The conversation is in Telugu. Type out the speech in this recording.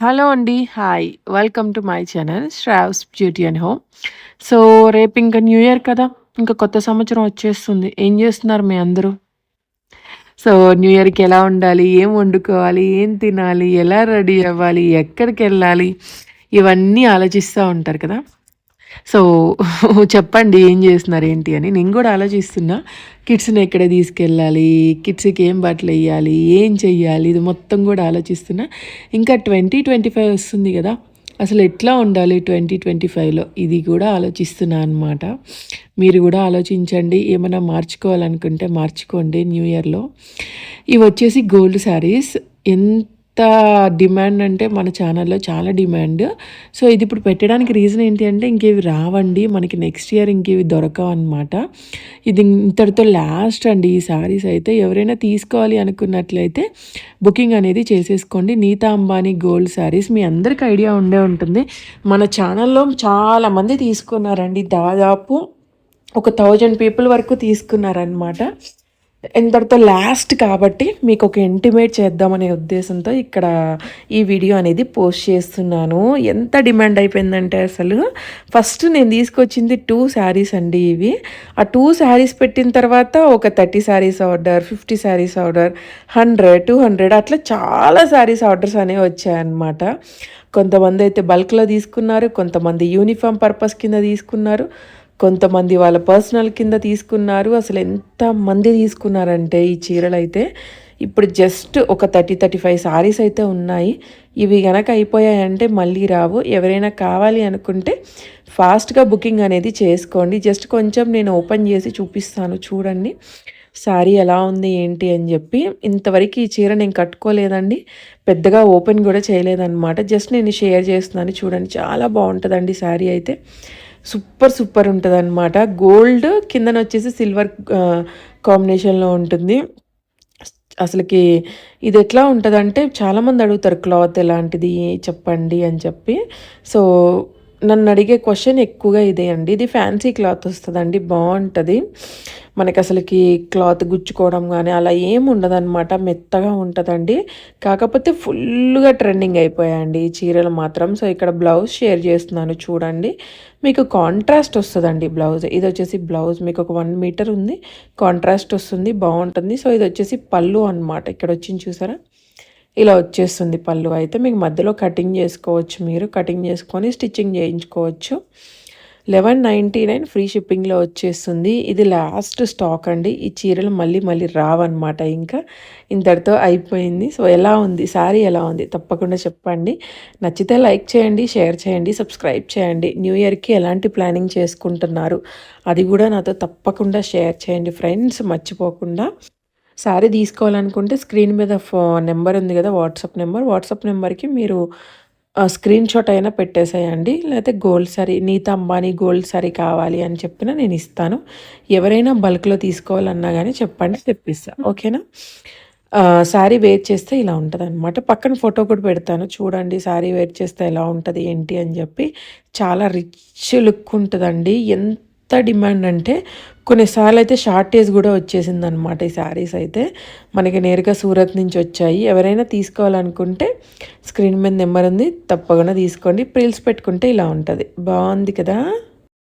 హలో అండి. Hi. Welcome to my channel Sravs beauty and home. So, రేపు ఇంకా న్యూ ఇయర్ కదా! ఇంకా కొత్త సంవత్సరం వచ్చేస్తుంది. ఏం చేస్తున్నారు మీ అందరూ? సో, న్యూ ఇయర్‌కి ఎలా ఉండాలి? ఏం వండుకోవాలి? ఏం తినాలి? ఎలా రెడీ అవ్వాలి? ఎక్కడికెళ్ళాలి? ఇవన్నీ ఆలోచిస్తూ ఉంటారు కదా! సో చెప్పండి ఏం చేస్తున్నారు ఏంటి అని. నేను కూడా ఆలోచిస్తున్నా కిడ్స్ని ఎక్కడ తీసుకెళ్ళాలి కిడ్స్కి ఏం బట్టలు వేయాలి ఏం చెయ్యాలి ఇది మొత్తం కూడా ఆలోచిస్తున్నా. ఇంకా ట్వంటీ ట్వంటీ ఫైవ్ వస్తుంది కదా అసలు ఎట్లా ఉండాలి ట్వంటీ ట్వంటీ ఫైవ్లో? ఇది కూడా ఆలోచిస్తున్నా అనమాట మీరు కూడా ఆలోచించండి ఏమైనా మార్చుకోవాలనుకుంటే మార్చుకోండి న్యూ ఇయర్లో. ఇవి వచ్చేసి గోల్డ్ శారీస్. ఎంత డిమాండ్ అంటే మన ఛానల్లో చాలా డిమాండ్. సో ఇది ఇప్పుడు పెట్టడానికి రీజన్ ఏంటి అంటే ఇంకేవి రావండి. మనకి నెక్స్ట్ ఇయర్ ఇంకేవి దొరకవు అనమాట ఇది ఇంతటితో లాస్ట్ అండి ఈ సారీస్ అయితే. ఎవరైనా తీసుకోవాలి అనుకున్నట్లయితే బుకింగ్ అనేది చేసేసుకోండి. నీతా అంబానీ గోల్డ్ శారీస్ మీ అందరికి ఐడియా ఉండే ఉంటుంది. మన ఛానల్లో చాలామంది తీసుకున్నారండి. దాదాపు ఒక థౌజండ్ పీపుల్ వరకు తీసుకున్నారనమాట ఇంతటితో లాస్ట్ కాబట్టి మీకు ఒక ఇంటిమేట్ చేద్దామనే ఉద్దేశంతో ఇక్కడ ఈ వీడియో అనేది పోస్ట్ చేస్తున్నాను. ఎంత డిమాండ్ అయిపోయిందంటే అసలు ఫస్ట్ నేను తీసుకొచ్చింది టూ శారీస్ అండి ఇవి. ఆ టూ శారీస్ పెట్టిన తర్వాత ఒక thirty saris order fifty saris order hundred two hundred అట్లా చాలా శారీస్ ఆర్డర్స్ అనేవి వచ్చాయన్నమాట. కొంతమంది అయితే బల్క్లో తీసుకున్నారు కొంతమంది యూనిఫామ్ పర్పస్ కింద తీసుకున్నారు. కొంతమంది వాళ్ళ పర్సనల్ కింద తీసుకున్నారు. అసలు ఎంత మంది తీసుకున్నారంటే ఈ చీరలు అయితే ఇప్పుడు జస్ట్ ఒక థర్టీ థర్టీ ఫైవ్ సారీస్ అయితే ఉన్నాయి. ఇవి గనక అయిపోయాయంటే మళ్ళీ రావు. ఎవరైనా కావాలి అనుకుంటే ఫాస్ట్గా బుకింగ్ అనేది చేసుకోండి. జస్ట్ కొంచెం నేను ఓపెన్ చేసి చూపిస్తాను. చూడండి. శారీ ఎలా ఉంది ఏంటి అని చెప్పి. ఇంతవరకు ఈ చీర నేను కట్టుకోలేదండి. పెద్దగా ఓపెన్ కూడా చేయలేదన్నమాట. జస్ట్ నేను షేర్ చేస్తున్నాను. చూడండి. చాలా బాగుంటుందండి శారీ అయితే. సూపర్ సూపర్ ఉంటుంది అనమాట గోల్డ్ కిందన వచ్చేసి సిల్వర్ కాంబినేషన్లో ఉంటుంది. అసలుకి ఇది ఎట్లా ఉంటుందంటే చాలామంది అడుగుతారు క్లాత్ ఎలాంటిది చెప్పండి అని చెప్పి. సో నన్ను అడిగే క్వశ్చన్ ఎక్కువగా ఇదే అండి. ఇది ఫ్యాన్సీ క్లాత్ వస్తుందండి బాగుంటుంది మనకి అసలుకి క్లాత్ గుచ్చుకోవడం కానీ అలా ఏం ఉండదన్నమాట మెత్తగా ఉంటుందండి. కాకపోతే ఫుల్గా ట్రెండింగ్ అయిపోయాయండి ఈ చీరలు మాత్రం. సో ఇక్కడ బ్లౌజ్ షేర్ చేస్తున్నాను చూడండి. మీకు కాంట్రాస్ట్ వస్తుందండి బ్లౌజ్ ఇది వచ్చేసి బ్లౌజ్ మీకు ఒక వన్ మీటర్ ఉంది. కాంట్రాస్ట్ వస్తుంది బాగుంటుంది సో ఇది వచ్చేసి పళ్ళు అనమాట ఇక్కడ వచ్చింది చూసారా? ఇలా వచ్చేస్తుంది పళ్ళు అయితే. మీకు మధ్యలో కటింగ్ చేసుకోవచ్చు మీరు. కటింగ్ చేసుకొని స్టిచ్చింగ్ చేయించుకోవచ్చు. లెవెన్ నైంటీ నైన్ ఫ్రీ షిప్పింగ్లో వచ్చేస్తుంది. ఇది లాస్ట్ స్టాక్ అండి. ఈ చీరలు మళ్ళీ మళ్ళీ రావన్నమాట ఇంకా. ఇంతటితో అయిపోయింది. సో ఎలా ఉంది? సారీ ఎలా ఉంది? తప్పకుండా చెప్పండి. నచ్చితే లైక్ చేయండి షేర్ చేయండి సబ్స్క్రైబ్ చేయండి. న్యూ ఇయర్కి ఎలాంటి ప్లానింగ్ చేసుకుంటున్నారు? అది కూడా నాతో తప్పకుండా షేర్ చేయండి ఫ్రెండ్స్. మర్చిపోకుండా. శారీ తీసుకోవాలనుకుంటే స్క్రీన్ మీద ఫో నెంబర్ ఉంది కదా వాట్సాప్ నెంబర్. వాట్సాప్ నెంబర్కి మీరు స్క్రీన్ షాట్ అయినా పెట్టేసేయండి. లేకపోతే గోల్డ్ సారీ నీత అంబానీ గోల్డ్ సారీ కావాలి అని చెప్పినా నేను ఇస్తాను. ఎవరైనా బల్క్లో తీసుకోవాలన్నా కానీ చెప్పండి తెప్పిస్తా. ఓకేనా? శారీ వేర్ చేస్తే ఇలా ఉంటుంది అనమాట పక్కన ఫోటో కూడా పెడతాను. చూడండి శారీ వేర్ చేస్తే ఎలా ఉంటుంది ఏంటి అని చెప్పి. చాలా రిచ్ లుక్ ఉంటుందండి. ఎంత ఎంత డిమాండ్ అంటే కొన్నిసార్లు అయితే షార్టేజ్ కూడా వచ్చేసింది అనమాట ఈ శారీస్ అయితే. మనకి నేరుగా సూరత్ నుంచి వచ్చాయి. ఎవరైనా తీసుకోవాలనుకుంటే స్క్రీన్ మీద నెంబర్ ఉంది తప్పకుండా తీసుకోండి. ప్రిల్స్ పెట్టుకుంటే ఇలా ఉంటుంది. బాగుంది కదా?